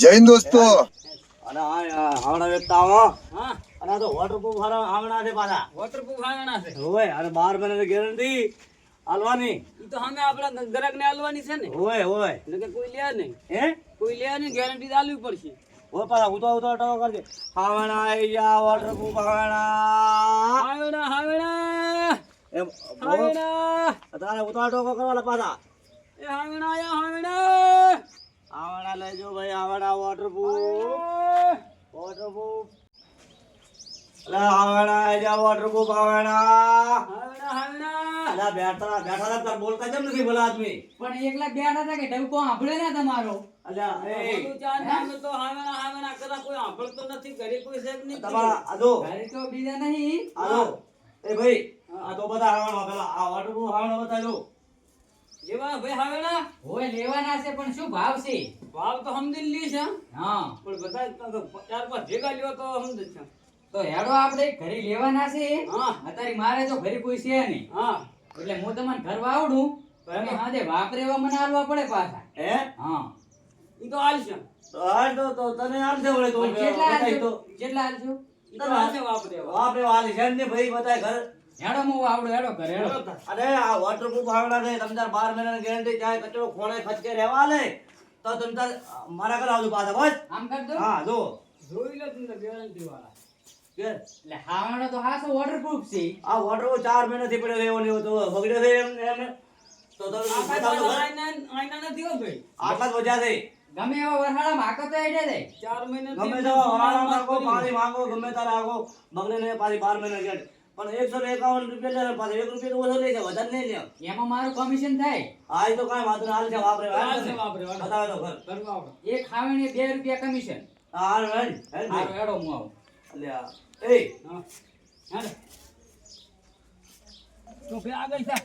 જય દોસ્તો. અને આ હાવડા વેચતા આવો. હા. અને તો વોટરપ્રૂફ વાળા હાવડા છે પાછા. વોટરપ્રૂફ આવેણા છે. હોય અને બાર મહિનાની ગેરંટી હાલવાની ઈ તો અમે આપણા ગ્રાહકને ને આલવાની છે ને. હોય હોય એટલે કે કોઈ લે નહીં. હે? કોઈ લે નહીં ગેરંટી આલવી પડશે. હોય પાછા ઉતો ઉતો ટકો કરજે. હાવણા આયા વોટરપ્રૂફ હાવણા હાવેણા હાવેણા એમ હાવેણા તારે ઉતો ટકો કરવાલા પાછા. એ હાવેણા આયા હાવેણા હાવણા લેજો ભાઈ અલા જા અલા બેઠા બેઠા હતા બોલતા કેમ નથી બોલા આદમી પણ એકલા બેઠા હતા કે ડબકો સાંભળે ને તમારો? અલ્યા એ તો હાવેણા હાવેણા કદાચ કોઈ સાંભળતો નથી ઘરે કોઈ છે નહીં તમારા આદો ઘરે તો બીજા નહીં. આદો એ ભાઈ આ તો બધા હાવણો પેલા આ વોટરપ્રૂફ હાવણો બતાજો જેવા ભાઈ હાવેણા હોય લેવાના છે પણ શું ભાવ છે? ભાવ તો સમજી લી છે. હા. પણ બધા ચાર પાંચ ભેગા લેવા તો સમજ છે. તો હેડો આપણે ઘરે લેવાના છે. હા. અત્યારે મારે તો ઘરે કોઈ છે નહીં. હા. એટલે હું તમને ઘર વાવડું તમે હાથે વાપરેવા મને આલવા પડે પાછા. હે? હા. ઈ તો હાલશે તો હાલ તો તો તને હાલ છે વળે તો કેટલા તો. કેટલા આલજો ઈ તો હાલ છે વાપરે બાપરે ને ભાઈ બતાય ઘર. હેડો હું આવડો હેડો ઘરે હેડો. અરે આ વોટરપ્રૂફ હાવડા છે તમ તાર 12 મહિનાની ગેરંટી ચાહે કચરો ખોળે ખચકે રહેવા લે તો તમને મારા ઘર આવજો પાછા બસ. આમ કર દો હા જો. જોઈ લો તમને ગેરંટી વાળા. એટલે હાવાનો તો હાસો વોટરપ્રૂફ છે. આ વોટરપ્રૂફ ચાર મહિનાથી પડ્યો રહેવો નહીં તો બગડ્યો છે એમ એમ. તો તો. આઈના આઈના નથી હો ભાઈ આટલા જ વજા છે. ગમે એવા વરહાળા માકો તો હેડે જાય. ચાર મહિના ગમે તો વરહાળા માંગો પાણી માંગો ગમે તારે આગો બગડે ને પાછી બાર મહિના ગેટ પણ એકસો એકાવન રૂપિયા લે પાછા એક રૂપિયા તો ઓછો લે છે વધારે નહીં લે. એમાં મારું કમિશન થાય. આ તો કાંઈ વાંધો હાલ છે વાપરે હાલ છે વાપરે. બતાવે તો ઘર. કરવા આવડો એક ખાવણે બે રૂપિયા કમિશન હાલ હેડ હેડ હું આવું. અલ્યા એ. હા તું આગળ થા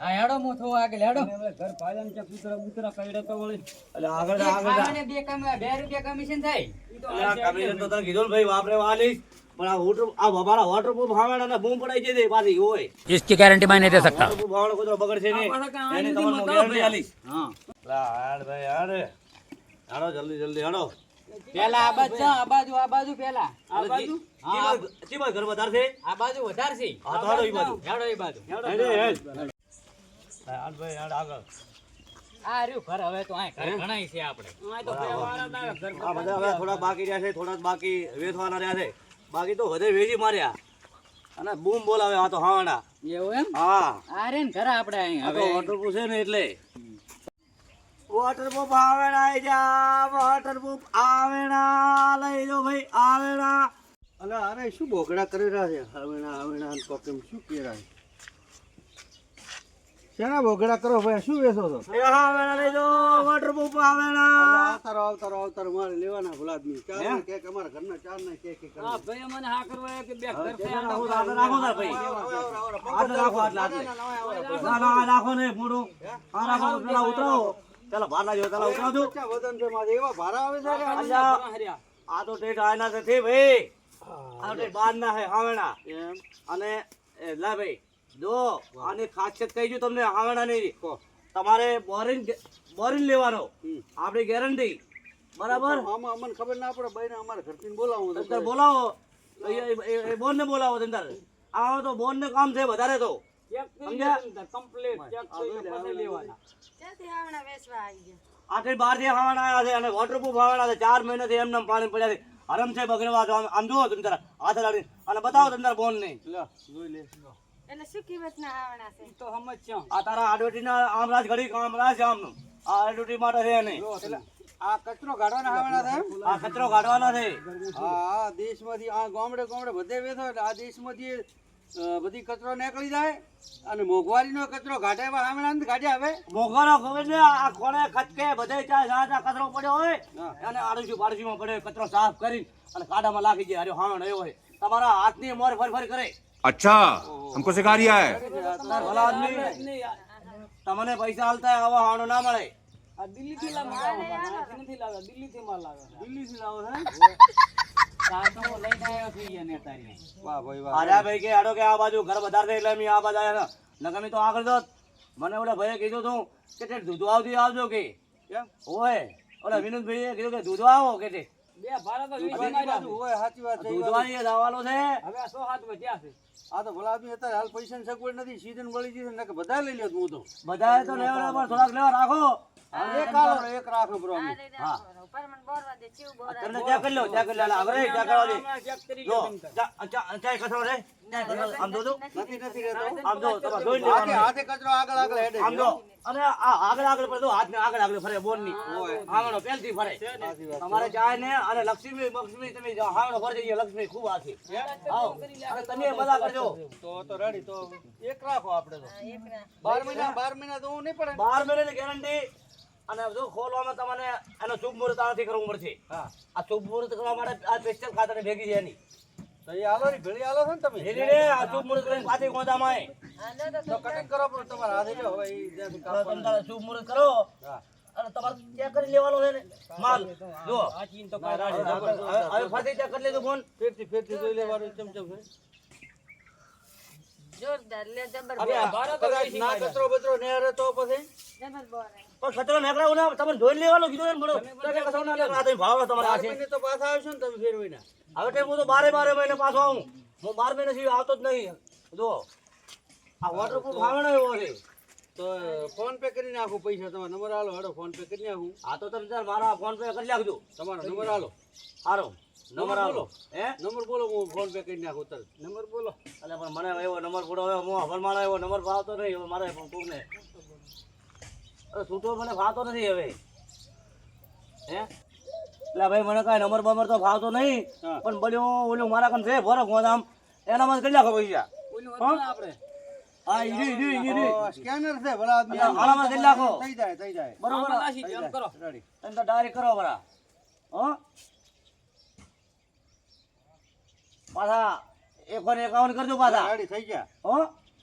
હા હેડો હું થો આગળ હેડો. ઘર પાલન કે કૂતરા બૂતરા કઈડે તો વળી. અલ્યા આગળ આગળ બે કમ- બે રૂપિયા કમિશન થાય. તો અલ્યા હાલ છે કમિશન તો તને કીધું ભાઈ વાપરે વાલીશ. પણ આ વોટર આ મારા વોટરપ્રૂફ હાવડા ને બૂમ પડાઈ જતી પાછી હોય इसकी गारंटी मैं नहीं दे सकता વોટરપ્રૂફ હાવડો કોઈ તો બગડશે આ નહીં પાછા કાંઈ એની નથી તમને બતાવો guarantee ભાઈ. આલીશ. હા અલ્યા હાડ ભાઈ હાડ હાડો જલ્દી જલ્દી હાડો પેલા આ બાજુ જા, આ બાજુ આ બાજુ પેલા આ બાજુ હા. ચીમાં ઘર વધારશે આ બાજુ વધારે છે હા તો હાડો ઈ બાજુ હેડો એ બાજુ હેડ હેડ હાડ ભાઈ હાડ આગળ આ રહ્યું ઘર હવે તો આ ઘર ઘણાય છે આપણે આ તો ફે વાળા તારા ઘર આ બધા હવે થોડા બાકી રહ્યા છે થોડા જ બાકી વેચવાના રહ્યા છે બાકી તો વધે વેજી માર્યા. અને બૂમ બોલાવે આ તો હાવડા એવું એમ? હા. આ રે ને ખરા આપણે અહીં હવે. વોટર પૂછે ને એટલે. વોટરપ્રૂફ આવેણા આઈ જા વોટરપ્રૂફ આવેડા લઈ જો ભાઈ આવેડા અલે અરે શું બોકડા કરી રહ્યા છે? હવેણા ને કોક શું કહી રહ્યા છે શેના ભોગડા કરો ભાઈ શું વેચો છો? એ આવેણા લઈ જો વોટરપ્રૂફ આવેણા આવતારો આવતારો આવતારો મારે લેવાના ભુલાદ આદમી. ચાર કે કે અમારા ઘરના ચાર ને કે કે હા ભાઈ મને હા કરવા કે બે ઘર પે રાખો રાખો તાર ભાઈ આટલે રાખો આટલે ના ના રાખો ને મોઢું. આ રાખો પેલા ઉતરાવો. ચાલો બહાર ના જો પેલા ઉતરાવજો. વજન છે મારે એવા ભારા આવે છે કે અલ્યા આ તો ટેટ આના નથી ભાઈ. આ તો બાર ના હે એમ. અને એ લા ભાઈ જો આની ખાસિયત કહી જો તમને હાવેણા નહીં. તમારે બોરિંગ બોરિંગ લેવાનો. આપણી ગેરંટી. બરાબર? આમાં અમને ખબર ના પડે ભાઈ અમારા ઘરથી બોલાવો. તંતર બોલાવો બોન ને બોલાવો તંતર આવો તો બોન ને કામ છે વધારે તો. આખી બારથી હાવણ આવ્યા છે અને વોટરપ્રૂફ હાવણ છે. ચાર મહિનાથી એમને પાણી પડ્યા છે. હરમ છે બગડવા આમ- આમ જુઓ તંતર હાથ લાડી અને બતાવો તંતર બોન નહીં જોઈ લે. એટલે શું કિંમતના આવવાના છે? તો સમજ છે આ તારા આડોટી ના આમરાજ ઘડી કામરાજ છે આમનું આ આડોટી માટે છે નહીં. એટલે આ કચરો કાઢવાના હવેણા છે? આ કચરો કાઢવાનો છે. હા આ દેશમાંથી આ ગામડે ગામડે બધે વેતો એટલે આ દેશમાંથી બધી કચરો નીકળી જાય અને મોંઘવારીનો કચરો કાઢે એવા હમણાં નથી કાઢ્યા હવે મોઘવાનો ખબર ને આ કોણે ખચકે બધે ત્યાં ચા ચા કચરો પડ્યો હોય. અને આડુસી પાડુસીમાં પડ્યો કચરો સાફ કરી અને કાડામાં લાગી જાય. અરે હાણ એવો હોય. તમારા હાથની મોર ફરફર ફર કરે. अच्छा हमको सिखा रिया है તાર ભલા આદમી તમને પૈસા હાલતા હોય આવા હાવણો ના મળે આ દિલ્હી થી લાવે અહીંથી નથી લાવે દિલ્હી થી માલ લાવે દિલ્હીથી લાવો છે સાતો લઈને આવ્યો છું ઈ અને તારી વાહ ભાઈ વાહ અરે ભાઈ કે હાડો કે આ બાજુ ઘર વધારે એટલે મેં આ બાજુ આવ્યા નકર મેં તો આગળ તો મને ઓલા ભાઈએ કીધું તું કે તે દૂધ આવતી આવજો કે કેમ ઓય ઓલા વિનોદભાઈએ કીધું કે દૂધવા આવો કે છે બે ભારત બધી બાજુ હોય સાચી વાત છે દૂધવાની એ છે? હવે સો હાથ વધ્યા છે. આ તો ભલા આદમી અત્યારે હાલ પૈસાની સગવડ નથી સીઝન વળી જશે ને બધા લઈ લ્યો હું તો. બધા તો લેવા પણ થોડાક લેવા રાખો. એક રાખો બ્રો એક રાખો બરો અમે. પરમણ બોરવા દે ચીવ બોરા તમને ત્યાં કરી લો ત્યાં કરી લો હવે ત્યાં કરવા દે. ચેક કરી લો તમે. ચા ચા ચા રે. આમ જો જો. નથી નથી રહેતો. આમ જો તમારે જોઈ હાથે હાથે કચરો આગળ આગળ હેડે. આમ જો. અને આ આગળ આગળ પડે તો હાથ ને આગળ આગળ ફરે બોનની હાવણો પેલથી ફરે. તમારે ચાય ને અને લક્ષ્મી લક્ષ્મી તમે હાંગણો ફરી જઈએ લક્ષ્મી ખૂબ આથી આવો. અને તમે મજા કરજો. તો તો રેડી તો એક રાખો આપણે તો. બાર મહિના બાર મહિના તો હું નહીં પડે. ને. બાર મહિનાની ગેરંટી અને જો ખોલવામાં તમને એનો શુભ મુહૂર્ત આનાથી કરવું પડશે. હા. આ શુભ મુહૂર્ત કરવા માટે આ સ્પેશિયલ ખાતર ભેગી છે એની. તો એ હાલો ને ભેળી હાલો છો ને તમે? લીલી રે આ શુભ મુહૂર્ત કરીને પાછી ગોદામાં તો કટિંગ કરો પણ તમારા હાથે લ્યો હવે ઈ જ્યાંથી તમે કાપવાનું. શુભ મુહૂર્ત કરો હા. અને તમારે ચેક કરી લેવાનો છે ને માલ. જો. આ ચીન તો ના, હવે જબરજસ્ત. ચેક કરી લેજો ફોન. ફેરથી ફેરથી જોઈ લેવાનું ચમચમ છે જોરદાર લે જબર હવે ભારત ના કચરો બચરો નેહરે તો પછી? જબર બોરા પણ કચરો નીકળાવો ના તમે જોઈ લેવાનું કીધું ને બરો તો કે કચરો ના નીકળે. તો ભાવ તમારે આ છે તો પાછા આવશો ને તમે ફેરવીને હવે તે હું તો બારે બારે મહિને પાછો આવું. હું બાર મહિને સુધી આવતો જ નહીં. જો આ વોટરપ્રૂફ એવો છે. તો ફોન પે કરી નાખું પૈસા તમારો. નંબર હાલો હાલો ફોન પે કરી નાખું. આ તો તમે તાર મારા ફોન પે કરી નાખજો. તમારો નંબર હાલો સારો નંબર બોલો. હે? નંબર બોલો હું ફોન પે કરી નાખું તરત નંબર બોલો એટલે પણ મને એવો નંબર પૂરો હવે હું હવલ મારો એવો નંબર ફાવતો નહીં. હવે મારે પણ કોકને છૂટો મને ફાવતો નથી હવે. હે? એટલે ભાઈ મને કાંઈ નંબર બમર તો ફાવતો નહીં પણ બન્યો ઓલું મારા કન છે ભરો ગોદામ એનામાં નાખો પૈસા. ઓલું આપણે? હા ઈ રહ્યું, ઈ ઈ સ્કેનર છે ભલા આદમી આલામાં કરી નાખો. થઈ જાય થઈ જાય. બરોબર? નાસી થઈ કરો. રેડી તમે તો ડાયરેક્ટ કરો બરા હો? પાછા એક ફોન એકાવન કરજો પાછા. રેડી થઈ ગયા. હો?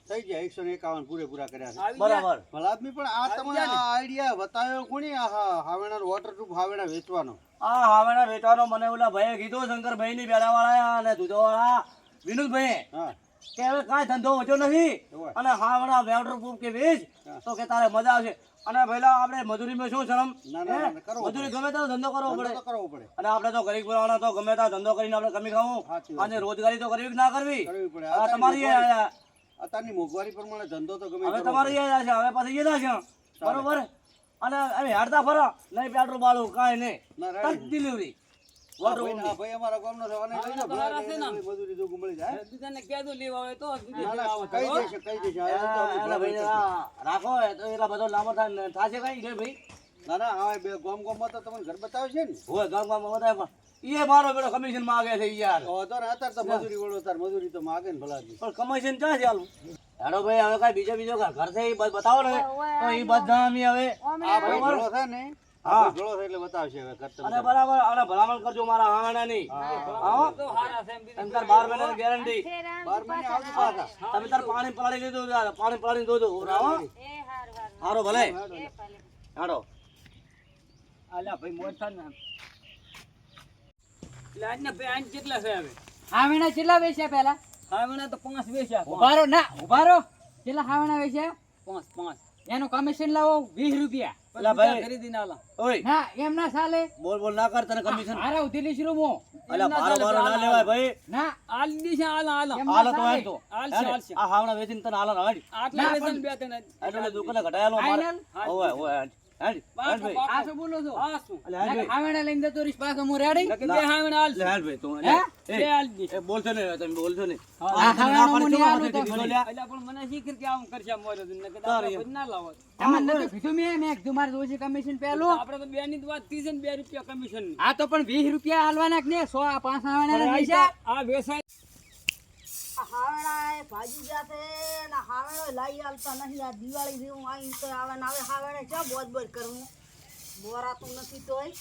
થઈ ગયા એકસો ને એકાવન પૂરેપૂરા કર્યા છે. બરાબર. ભલા પણ આ તમને આ આઈડિયા બતાવ્યો કોની? આ હાવેણા વોટર વોટરપ્રૂફ હાવેણા વેચવાનો. આ હાવેણા વેચવાનો મને ઓલા ભાઈએ કીધું શંકરભાઈ ની વાળા અને દૂધવાળા વિનોદભાઈ કે હવે કાંઈ ધંધો વધ્યો નથી. અને હાવણા વોટરપ્રૂફ કે વેચ તો કે તારે મજા આવશે. અને પહેલા આપણે મજૂરીમાં શું શરમ? મજૂરી ગમે તો ધંધો કરવો પડે. કરવો પડે. અને આપણે તો ગરીબ બોલાવાના તો ગમે ત્યાં ધંધો કરીને આપણે કમી ખાવું. અને રોજગારી તો કરવી કે ના કરવી? કરવી પડે. આ તમારી અત્યારની મોંઘવારી- પ્રમાણે ધંધો તો ગમે હવે તમારે એ છે હવે પછી એ છે. બરોબર? અને અમે હાડતા ફરો. નહીં પેટ્રોલ બાળું કાંઈ નહીં. તક ડિલિવરી ભાઈ- અમારા ગામનો આને લઈ ને? મજૂરી જોગું મળી જાય. બીજાને લેવા હોય તો આ રાખો એ તો એટલા બધો લાંબો થાય ને. થાશે કઈ? રે ભાઈ. ના ના હવે ગામ ગામમાં તો તમને ઘર બતાવે છે ને? હોય ગામ ગામ વધારે પણ. એ મારો બેડો કમિશન માંગે છે યાર. અત્યારે તો મજૂરી વાળો તાર મજૂરી તો માગે ને ભલા. પણ કમિશન ક્યાં છે આલું હેડો ભાઈ હવે કઈ બીજો બીજો ઘર ઘર છે બ- બતાવો ને તો ઈ બધા અમે હવે. આ ભાઈ છે ને? હા. ભાઈ છે એટલે બતાવશે હવે તમને. અને બરાબર અને ભલામણ કરજો મારા હાણા ની હા. તો હારા છે એમ તાર બાર મહિનાની ગેરંટી બાર મહિને આવજો પાછા. તમે તાર પાણી પલાળી લીધું યાર, પાણી પલાળી દોજો રાવો એ હાર હાર. હારો ભલે. એ હાડો આલા ભાઈ થાય ને. એટલે આજના ભાઈ કેટલા છે હવે. હાવણા કેટલા વેચ્યા પેલા હાવણા તો પાંચ વેચ્યા ઉભારો ના ઉભારો. કેટલા હાવણા વેચ્યા? પાંચ પાંચ. એનું કમિશન લાવો વીસ રૂપિયા. પેલા ભાઈ ખરીદીને આલા ઓય. ના એમ ના ચાલે. બોલ બોલ ના કર તને કમિશન હારા ઉતરી શ્રૂ મો અલ્યા ભારો ભારો ના લેવાય ભાઈ. ના. આલ દીશે આલા આલા. એમ તો ચાલે. તો. હાલશે, હાલે. આ હાવણા વેચીને તને આટલા બે એટલે દુકાને ઘટાયેલો મારે ઓય ઓય કમિશન પેલું આપડે તો બે ની વાત બે રૂપિયા કમિશન આ તો પણ વીસ રૂપિયા હાલવાના ને સો આ પાંચ આવવાના આ વેસાય ભાજી જાતે ને હાવણો લાઈ આલતા નથી આ દિવાળી જેવું આવી તો આવે ને આવે હાવણે ચા બોજ બોજ કરવું. બોરાતું નથી તોય.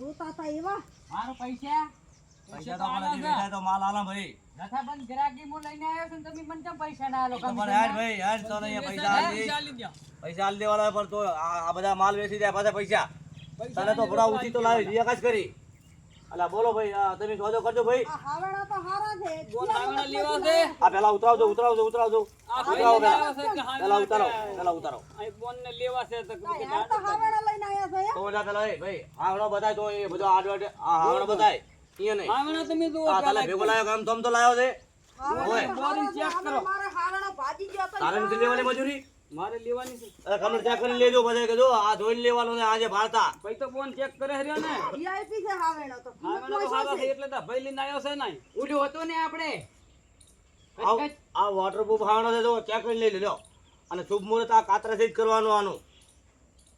રોતા એવા મારો પૈસા. પૈસા તો આપણે જે તો માલ આલા ભાઈ. જથ્થાબંધ ગ્રાહકી હું લઈને આવ્યો છું તમે મને કેમ પૈસા ના આલો? તમારે હેડ ભાઈ હેડ તો નહીં પૈસા આલી પૈસા આલી દેવાના પણ તો આ આ બધા માલ વેચી જાય પાછા પૈસા. તને તો ભરા તો લાવી જ કરી. અલા બોલો ભાઈ તમે સોદો કરજો ભાઈ. આ તો હારા છે. હાવેણા લેવા છે આ પેલા ઉતરાવજો ઉતરાવજો ઉતરાવજો. ઉતરાવો પેલા. ઉતારો પેલા ઉતારો. આ બોન ને લેવા છે તો તો હાવેણા લઈને આયા છે તો બધા પેલા એ ભાઈ આવડો બધાય તો એ બધો આડવડ આ આવડો બધાય અહીંયા નહીં. આવણા તમે જો આ તાલે ભેગો લાયો કામ તમ તો લાયો છે. ઓય. બોરિંગ ચેક કરો. મારે હાવેણા ભાજી ગયો તો તારે નથી લેવાની મજૂરી? મારે લેવાની છે. અરે કમર ચેક કરી લેજો પછી કે જો આ જોઈને લેવાનું ને આજે ભારતા ભાઈ તો ફોન ચેક કરે હર્યો ને. વીઆઈપી છે હાવેણો તો. હાવેણા તો છે. એટલે તો ભાઈ લઈને આવ્યો છે નહીં. ઉડ્યો હતો ને આપણે. આ આ વોટરપ્રૂફ હાવણો છે જો ચેક કરી લઈ લેજો. અને શુભ મુહૂર્ત આ કાતરાથી જ કરવાનું આનું.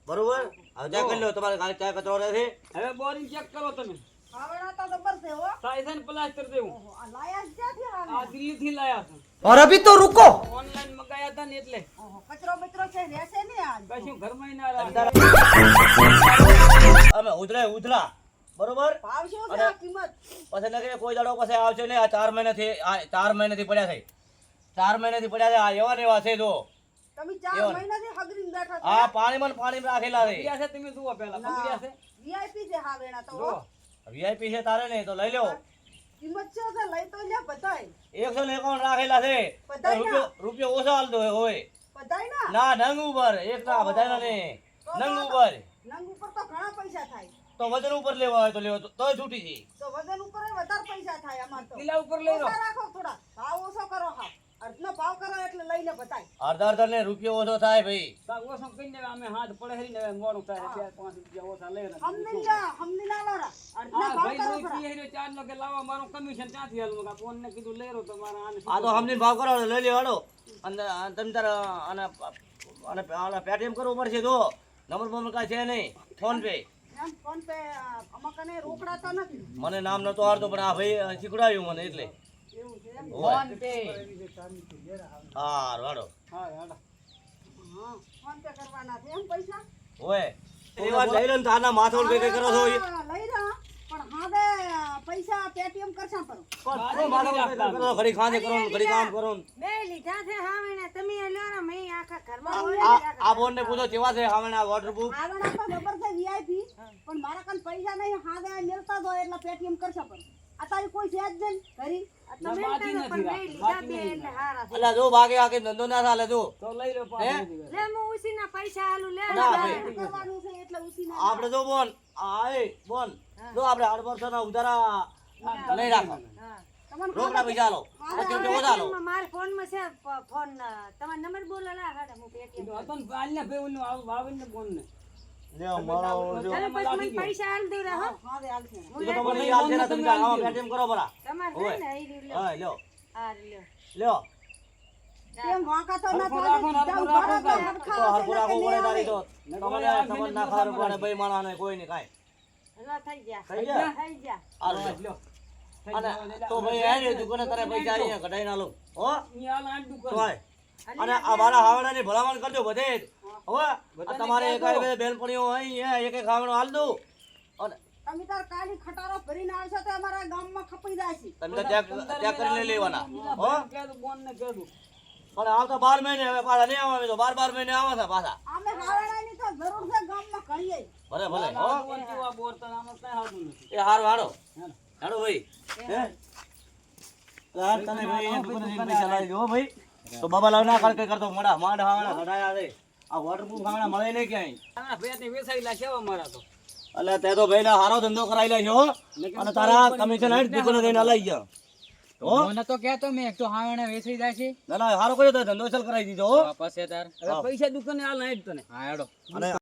બરોબર? હવે ચેક કરી લો તમારે કાંઈ ચેક રહે છે. હવે બોરિંગ ચેક કરો તમે. હાવેણા તો જબર છે હો સાઈઝ ને પ્લાસ્ટર દેવું ઓહો, આ લાયા જ ક્યાંથી આ હાવેણા? દિલ્હી થી લાયા છે और अभी तो रुको ઓનલાઈન મંગાયા હતા ને એટલે ઓહો, કચરો બચરો છે રહેશે ને આજ કશું ઘરમાં ના રાખે અમે ઉધરા ઉધરા બરોબર ભાવ શું છે આ કિંમત પછી નકરી કોઈ દાડો પછી આવશે નહીં આ ચાર મહિનાથી આ ચાર મહિનાથી પડ્યા છે ચાર મહિનાથી પડ્યા છે આ એવા ને એવા છે જો તમે ચાર એવા. મહિનાથી હગરીને બેઠા છો આ પાણીમાં ને પાણીમાં રાખેલા છે બગડ્યા છે તમે જુઓ પેલા બગડ્યા છે વીઆઈપી છે હાવેણા તો હો. જુઓ વીઆઈપી છે તારે નહીં તો લઈ લો કિંમત છે તો લઈ તો લે બધાય. એકસો ને એકાવન રાખેલા છે. રૂપિયો રૂપિયો ઓછો હાલતો હોય. બધાય ના ના નંગ ઉપર. એક ના બધા ને નંગ ઉપર. નંગ ઉપર તો ઘણા પૈસા થાય. તો વજન ઉપર લેવા હોય તો લેવો તો તોય છૂટી છે તો વજન ઉપર વધારે પૈસા થાય અમાર તો. કિલા ઉપર લઈ લો. રાખો થોડા. ભાવ ઓછો કરો હા. અર્ધનો ભાવ કરો એટલે લઈને બતાય અર્ધ અર્ધ ને રૂપિયો ઓછો થાય ભાઈ. સાહેબ ઓછો કરીને અમે હાથ પડે હરી ને મોડું થાય બે પાંચ રૂપિયા ઓછા લઈ લે હમની જા હમની ના લોરા અર્ધનો ભાવ કરો ભાઈ પીએ ચાર નો કે લાવવા મારું કમિશન ત્યાંથી હાલ મગા ફોન ને કીધું લઈ રહ્યો તો આને આ તો સમજીને ભાવ કરો લઈ લેવાડો અને તમે તાર અને અને અને પેટીએમ કરવું પડશે જો નંબર બંબર કાંઈ છે નહીં. PhonePe. ફોન પે અમાર કને રોકડા તો નથી. મને નામ નતો આવડતું પણ આ ભાઈ શીખડાવ્યું મને એટલે. ફોન પે હા વાડો હા હેડો હા ફોન પે કરવાના છે એમ પૈસા હોય એ લઈ લો ને તો આના માથોડ કઈ કઈ કરો છો લઈ રહ્યા. પણ હાદે પૈસા પેટીએમ કરશા પર શું માથાકૂટ કઈ કઈ કરો ઘડી ખાંજે કરો ઘડી કામ કરો બે લીધા છે હાવેણા. તમે લ્યો ને મેં આખા ઘરમાં આ આ બોન ને પૂછો કેવા છે હાવણા વોટરપ્રૂફ આગળ તો ખબર છે વીઆઈપી પણ મારા કાન પૈસા નહીં હાદે મેળતા દો એટલે પેટીએમ કરશા પર તારી કોઈ છે જ નહીં ઘરી ભાગે ધંધો ના ચાલે જો. તો લઈ લો લે હું ઉસીના પૈસા આલુ લે ના કરવાનું છે એટલે ઉસીને આપણે જો બોન આ એ બોન જો આપણે આઠ વર્ષના ઉધારા લઈ રાખો રોકડા પૈસા લો મારા ફોનમાં છે ફોન તમારો નંબર બોલો લા હાડે હું પેટીએમ ને ભાઈ આવ- વાવીને ને ને કોઈ. નહીં કાઈ થઈ ગયા. થઈ ગયા? થઈ ગયા. અને તો ભાઈ હે દુકાને તારે પૈસા કઢાઈ ના લો હો. અને આ મારા હાવડાની ભલામણ કરજો બધે જ. હવે તમારે એક બેનપણીઓ હોય એક ખાવાનું હાલ દઉં. અને તમે તાર કાલી ખટારો ભરીને આવશો તો અમારા ગામમાં ખપાઈ જાય તમે તો ચેક ચેક કરીને લેવાના. હો? બોન ને કહેતું પણ આવતા બાર મહિને હવે પાછા નહીં આવે તો બાર બાર મહિને આવે છે પાછા. અમે હાવડાની તો જરૂર છે ગામમાં ઘણીએ ભલે ભલે હો. કેવા બોર તો આમાં કઈ આવતું નથી. એ હારો હાડો ભાઈ. હે? તને ભાઈ અહીંયા જઈને પૈસા લાવી દો હો ભાઈ. તો બાબા ના કર કે કરતો મોડા માંડ કઢાયા છે. આ વોટરપ્રૂફ હાવડા મળે નહીં ક્યાંય. ની વેસાઈ લા કેવા તો? એટલે તે તો ભાઈ હારો ધંધો કરાવી લેજો હો. અને તારા કમિશન હાઈટ દુકાને જઈને લઈ ગયા. હો? મને તો કેતો મેં એક તો હાવણે વેચી જાય છે. ના ના હારો કર્યો તો ધંધો ચાલ કરાવી દીધો પછી તાર. પૈસા દુકાને આ નાઈટ તને. હા હેડો. અને